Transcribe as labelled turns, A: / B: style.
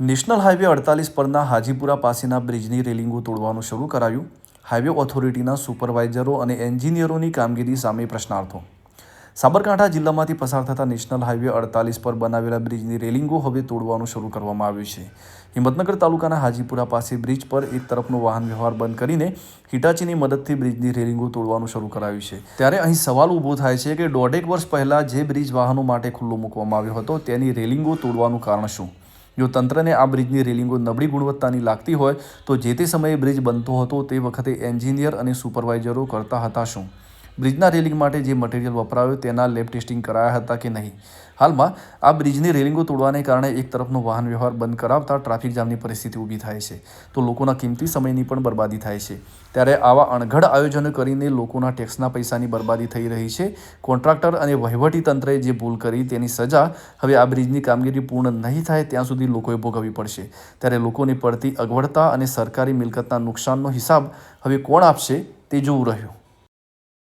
A: National highway અડતાલીસ પરના હાજીપુરા પાસેના બ્રિજની રેલિંગો તોડવાનું શરૂ કરાયું. હાઈવે ઓથોરિટીના સુપરવાઇઝરો અને એન્જિનિયરોની કામગીરી સામે પ્રશ્નાર્થો. સાબરકાંઠા જિલ્લામાંથી પસાર થતા નેશનલ હાઈવે અડતાલીસ પર બનાવેલા બ્રિજની રેલિંગો હવે તોડવાનું શરૂ કરવામાં આવ્યું છે. હિંમતનગર તાલુકાના હાજીપુરા પાસે બ્રિજ પર એક તરફનો વાહન વ્યવહાર બંધ કરીને હિટાચીની મદદથી બ્રિજની રેલિંગો તોડવાનું શરૂ કરાયું છે. ત્યારે અહીં સવાલ ઊભો થાય છે કે દોઢેક વર્ષ પહેલાં જે બ્રિજ વાહનો માટે ખુલ્લો મૂકવામાં આવ્યો હતો તેની રેલિંગો તોડવાનું કારણ શું? જો તંત્રને આ બ્રિજની રેલિંગો નબળી ગુણવત્તાની લાગતી હોય, તો જે તે સમયે બ્રિજ બનતો હતો તે વખતે એન્જિનિયર અને સુપરવાઇઝરો કરતા હતા શું? બ્રિજના રેલિંગ માટે જે મટીરિયલ વપરાયું તેના લેબ ટેસ્ટિંગ કરાયા હતા કે નહીં? હાલમાં આ બ્રિજની રેલિંગો તોડવાને કારણે એક તરફનો વાહન વ્યવહાર બંધ કરાવતા ટ્રાફિક જામની પરિસ્થિતિ ઊભી થાય છે, તો લોકોના કિંમતી સમયની પણ બરબાદી થાય છે. ત્યારે આવા અણઘડ આયોજનો કરીને લોકોના ટેક્સના પૈસાની બરબાદી થઈ રહી છે. કોન્ટ્રાક્ટર અને વહીવટી તંત્રએ જે ભૂલ કરી તેની સજા હવે આ બ્રિજની કામગીરી પૂર્ણ નહીં થાય ત્યાં સુધી લોકોએ ભોગવવી પડશે. ત્યારે લોકોને પડતી અગવડતા અને સરકારી મિલકતના નુકસાનનો હિસાબ હવે કોણ આપશે તે જોવું રહ્યું.